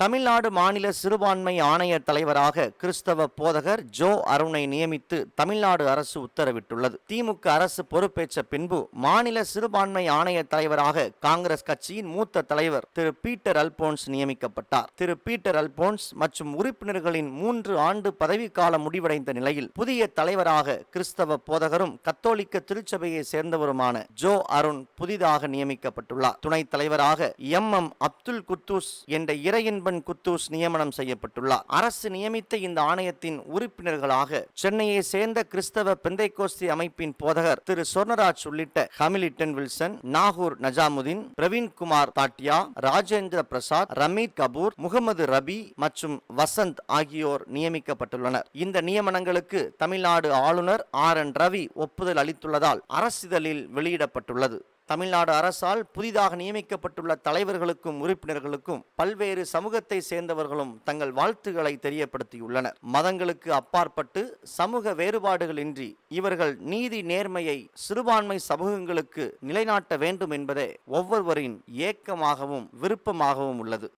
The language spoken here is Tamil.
தமிழ்நாடு மாநில சிறுபான்மை ஆணைய தலைவராக கிறிஸ்தவ போதகர் ஜோ அருணை நியமித்து தமிழ்நாடு அரசு உத்தரவிட்டுள்ளது. திமுக அரசு பொறுப்பேற்ற பின்பு மாநில சிறுபான்மை ஆணைய தலைவராக காங்கிரஸ் கட்சியின் மூத்த தலைவர் திரு பீட்டர் அல்போன்ஸ் நியமிக்கப்பட்டார். திரு பீட்டர் அல்போன்ஸ் மற்றும் உறுப்பினர்களின் மூன்று ஆண்டு பதவிக்காலம் முடிவடைந்த நிலையில் புதிய தலைவராக கிறிஸ்தவ போதகரும் கத்தோலிக்க திருச்சபையை சேர்ந்தவருமான ஜோ அருண் புதிதாக நியமிக்கப்பட்டுள்ளார். துணைத் தலைவராக எம் எம் அப்துல் குத்தூஸ் என்ற இறையின்ப இறையன்பன் குத்தூஸ் நியமனம் செய்யப்பட்டுள்ளார். அரசு நியமித்த இந்த ஆணையத்தின் உறுப்பினர்களாக சென்னையை சேர்ந்த கிறிஸ்தவ பெந்தைக்கோஸ்தி அமைப்பின் போதகர் திரு சொர்ணராஜ் உள்ளிட்ட ஹமிலிட்டன் வில்சன் நாகூர் நஜாமுதீன் பிரவீன்குமார் தாட்டியா ராஜேந்திர பிரசாத் ரமீத் கபூர் முகமது ரபி மற்றும் வசந்த் ஆகியோர் நியமிக்கப்பட்டுள்ளனர். இந்த நியமனங்களுக்கு தமிழ்நாடு ஆளுநர் ஆர் என் ரவி ஒப்புதல் அளித்துள்ளதால் அரசிதழில் வெளியிடப்பட்டுள்ளது. தமிழ்நாடு அரசால் புதிதாக நியமிக்கப்பட்டுள்ள தலைவர்களுக்கும் உறுப்பினர்களுக்கும் பல்வேறு சமூகத்தை சேர்ந்தவர்களும் தங்கள் வாழ்த்துக்களை தெரியப்படுத்தியுள்ளனர். மதங்களுக்கு அப்பாற்பட்டு சமூக வேறுபாடுகளின்றி இவர்கள் நீதி நேர்மையை சிறுபான்மை சமூகங்களுக்கு நிலைநாட்ட வேண்டும் என்பதே ஒவ்வொருவரின் ஏக்கமாகவும் விருப்பமாகவும் உள்ளது.